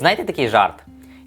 Знаєте такий жарт?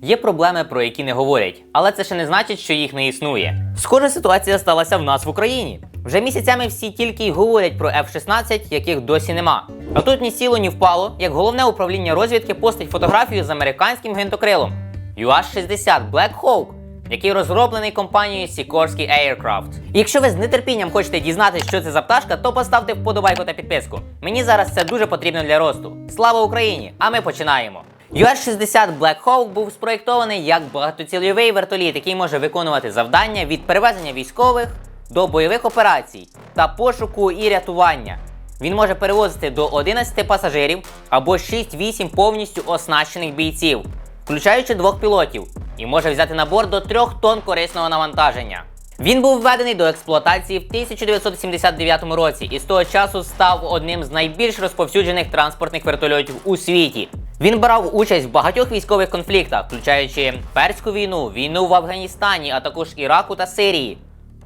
Є проблеми, про які не говорять, але це ще не значить, що їх не існує. Схожа ситуація сталася в нас в Україні. Вже місяцями всі тільки й говорять про F-16, яких досі нема. А тут ні сіло, ні впало, як головне управління розвідки постить фотографію з американським гвинтокрилом UH-60 Black Hawk, який розроблений компанією Sikorsky Aircraft. Якщо ви з нетерпінням хочете дізнатися, що це за пташка, то поставте вподобайку та підписку. Мені зараз це дуже потрібно для росту. Слава Україні! А ми починаємо. UH-60 Black Hawk був спроєктований як багатоцільовий вертоліт, який може виконувати завдання від перевезення військових до бойових операцій та пошуку і рятування. Він може перевозити до 11 пасажирів або 6-8 повністю оснащених бійців, включаючи двох пілотів, і може взяти на борт до 3 тонн корисного навантаження. Він був введений до експлуатації в 1979 році і з того часу став одним з найбільш розповсюджених транспортних вертольотів у світі. Він брав участь в багатьох військових конфліктах, включаючи Перську війну, війну в Афганістані, а також Іраку та Сирії.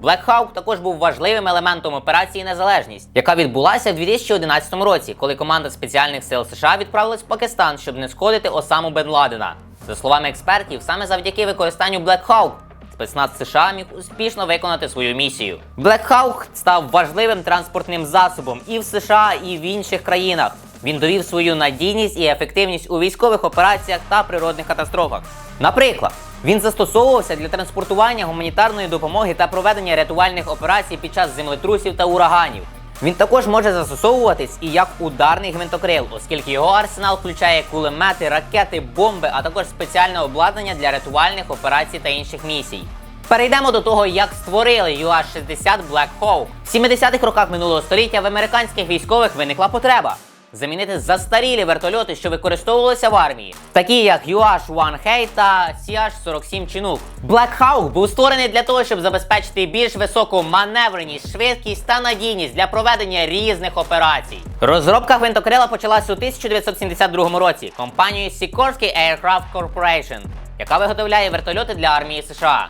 Black Hawk також був важливим елементом операції Незалежність, яка відбулася в 2011 році, коли команда спеціальних сил США відправилась в Пакистан, щоб не сходити Осаму Бен Ладена. За словами експертів, саме завдяки використанню Black Hawk спецназ США міг успішно виконати свою місію. Black Hawk став важливим транспортним засобом і в США, і в інших країнах. Він довів свою надійність і ефективність у військових операціях та природних катастрофах. Наприклад, він застосовувався для транспортування гуманітарної допомоги та проведення рятувальних операцій під час землетрусів та ураганів. Він також може застосовуватись і як ударний гвинтокрил, оскільки його арсенал включає кулемети, ракети, бомби, а також спеціальне обладнання для рятувальних операцій та інших місій. Перейдемо до того, як створили UH-60 Black Hawk. В 70-х роках минулого століття в американських військових виникла потреба замінити застарілі вертольоти, що використовувалися в армії, такі як UH-1H та CH-47 Chinook. Black Hawk був створений для того, щоб забезпечити більш високу маневреність, швидкість та надійність для проведення різних операцій. Розробка гвинтокрила почалася у 1972 році компанією Sikorsky Aircraft Corporation, яка виготовляє вертольоти для армії США.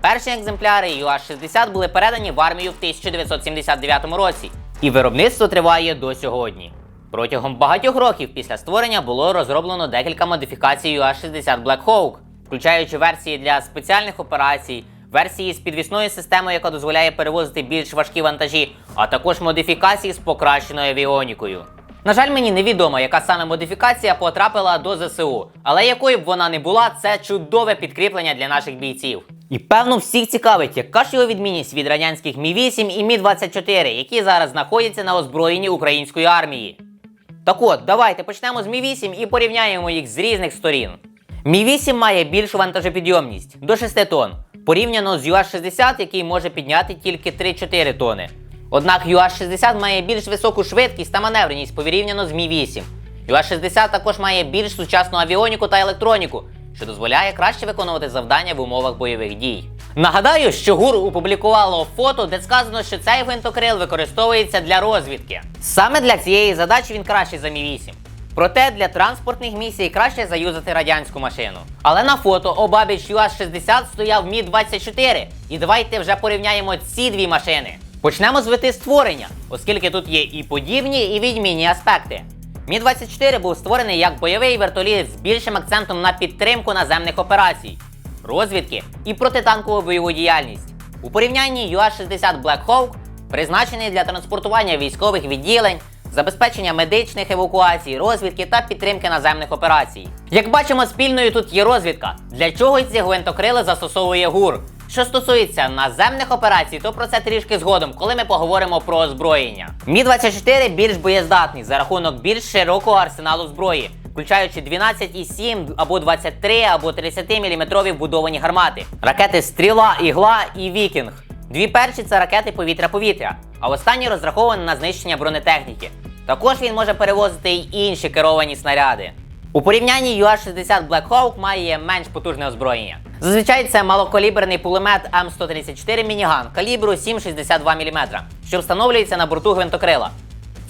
Перші екземпляри UH-60 були передані в армію в 1979 році, і виробництво триває до сьогодні. Протягом багатьох років після створення було розроблено декілька модифікацій UH-60 Black Hawk, включаючи версії для спеціальних операцій, версії з підвісною системою, яка дозволяє перевозити більш важкі вантажі, а також модифікації з покращеною авіонікою. На жаль, мені невідомо, яка саме модифікація потрапила до ЗСУ, але якою б вона не була, це чудове підкріплення для наших бійців. І певно всіх цікавить, яка ж його відмінність від радянських Мі-8 і Мі-24, які зараз знаходяться на озброєнні української армії. Так от, давайте почнемо з Мі-8 і порівняємо їх з різних сторін. Мі-8 має більшу вантажопідйомність до 6 тонн, порівняно з UH-60, який може підняти тільки 3-4 тонни. Однак UH-60 має більш високу швидкість та маневреність порівняно з Мі-8. UH-60 також має більш сучасну авіоніку та електроніку, що дозволяє краще виконувати завдання в умовах бойових дій. Нагадаю, що ГУР опублікувало фото, де сказано, що цей гвинтокрил використовується для розвідки. Саме для цієї задачі він кращий за Мі-8. Проте для транспортних місій краще заюзати радянську машину. Але на фото обабіч ЮАЗ-60 стояв Мі-24. І давайте вже порівняємо ці дві машини. Почнемо з вити створення, оскільки тут є і подібні, і відмінні аспекти. Мі-24 був створений як бойовий вертоліт з більшим акцентом на підтримку наземних операцій, розвідки і протитанкову бойову діяльність. У порівнянні UH-60 Black Hawk призначений для транспортування військових відділень, забезпечення медичних евакуацій, розвідки та підтримки наземних операцій. Як бачимо, спільною тут є розвідка, для чого ці гвинтокрили застосовує ГУР. Що стосується наземних операцій, то про це трішки згодом, коли ми поговоримо про озброєння. Мі-24 більш боєздатний за рахунок більш широкого арсеналу зброї, включаючи 12,7 або 23 або 30 мм вбудовані гармати, ракети Стріла, Ігла і Вікінг. Дві перші це ракети повітря-повітря, а останні розраховані на знищення бронетехніки. Також він може перевозити й інші керовані снаряди. У порівнянні UH-60 Black Hawk має менш потужне озброєння. Зазвичай це малокаліберний пулемет М134 мініган калібру 7,62 мм, що встановлюється на борту гвинтокрила.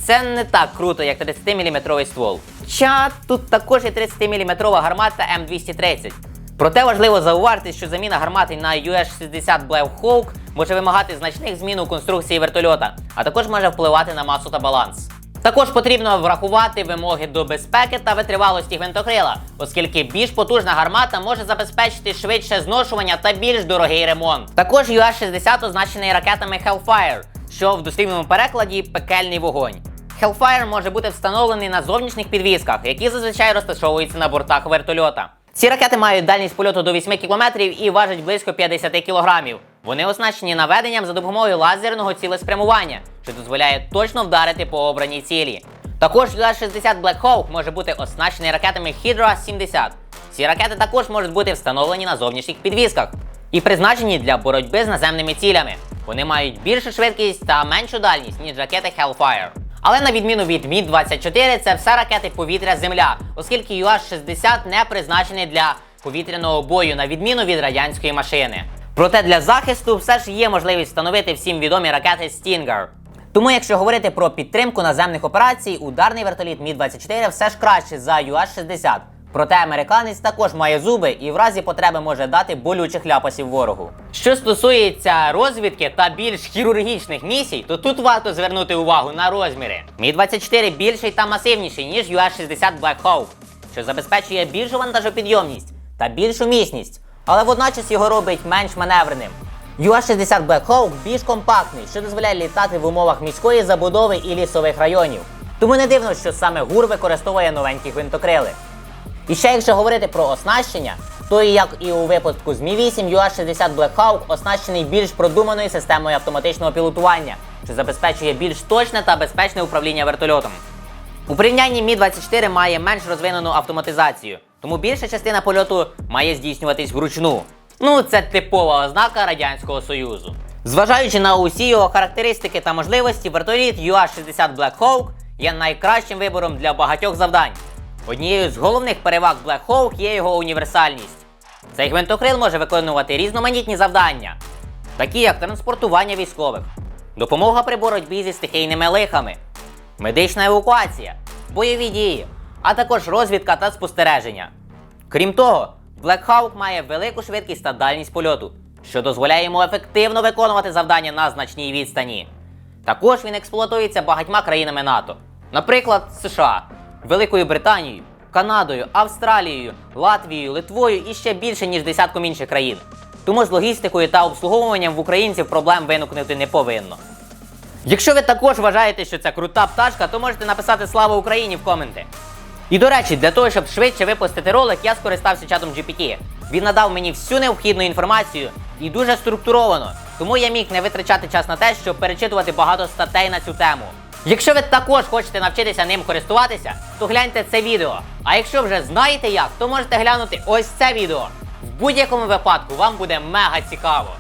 Це не так круто, як 30-мм ствол. Хоча тут також є 30-мм гармата М230. Проте важливо зауважити, що заміна гармати на UH-60 Black Hawk може вимагати значних змін у конструкції вертольота, а також може впливати на масу та баланс. Також потрібно врахувати вимоги до безпеки та витривалості гвинтокрила, оскільки більш потужна гармата може забезпечити швидше зношування та більш дорогий ремонт. Також UA-60 означений ракетами Hellfire, що в дослівному перекладі пекельний вогонь. Hellfire може бути встановлений на зовнішніх підвісках, які зазвичай розташовуються на бортах вертольота. Ці ракети мають дальність польоту до 8 км і важать близько 50 кг. Вони оснащені наведенням за допомогою лазерного цілеспрямування, що дозволяє точно вдарити по обраній цілі. Також UA-60 Black Hawk може бути оснащений ракетами Hydra 70. Ці ракети також можуть бути встановлені на зовнішніх підвісках і призначені для боротьби з наземними цілями. Вони мають більшу швидкість та меншу дальність, ніж ракети Hellfire. Але на відміну від Мі-24, це все ракети повітря-земля, оскільки ЮАЗ-60 не призначений для повітряного бою, на відміну від радянської машини. Проте для захисту все ж є можливість встановити всім відомі ракети Stinger. Тому, якщо говорити про підтримку наземних операцій, ударний вертоліт Мі-24 все ж краще за ЮАЗ-60. Проте американець також має зуби і в разі потреби може дати болючих ляпасів ворогу. Що стосується розвідки та більш хірургічних місій, то тут варто звернути увагу на розміри. Мі-24 більший та масивніший, ніж UA-60 Black Hawk, що забезпечує більшу вантажопідйомність та більшу міцність, але водночас його робить менш маневреним. UA-60 Black Hawk більш компактний, що дозволяє літати в умовах міської забудови і лісових районів. Тому не дивно, що саме ГУР використовує новенькі гвинтокрили. І ще якщо говорити про оснащення, то як і у випадку з Мі 8, UA-60 Black Hawk оснащений більш продуманою системою автоматичного пілотування, що забезпечує більш точне та безпечне управління вертольотом. У порівнянні Мі 24 має менш розвинену автоматизацію, тому більша частина польоту має здійснюватись вручну. Ну, це типова ознака Радянського Союзу. Зважаючи на усі його характеристики та можливості, вертоліт UA-60 Black Hawk є найкращим вибором для багатьох завдань. Однією з головних переваг Black Hawk є його універсальність. Цей гвинтокрил може виконувати різноманітні завдання, такі як транспортування військових, допомога при боротьбі зі стихійними лихами, медична евакуація, бойові дії, а також розвідка та спостереження. Крім того, Black Hawk має велику швидкість та дальність польоту, що дозволяє йому ефективно виконувати завдання на значній відстані. Також він експлуатується багатьма країнами НАТО, наприклад, США, Великою Британією, Канадою, Австралією, Латвією, Литвою і ще більше ніж десятком інших країн. Тому з логістикою та обслуговуванням в українців проблем виникнути не повинно. Якщо ви також вважаєте, що це крута пташка, то можете написати Слава Україні в коменти. І до речі, для того, щоб швидше випустити ролик, я скористався чатом GPT. Він надав мені всю необхідну інформацію і дуже структуровано, тому я міг не витрачати час на те, щоб перечитувати багато статей на цю тему. Якщо ви також хочете навчитися ним користуватися, то гляньте це відео. А якщо вже знаєте як, то можете глянути ось це відео. В будь-якому випадку вам буде мега цікаво.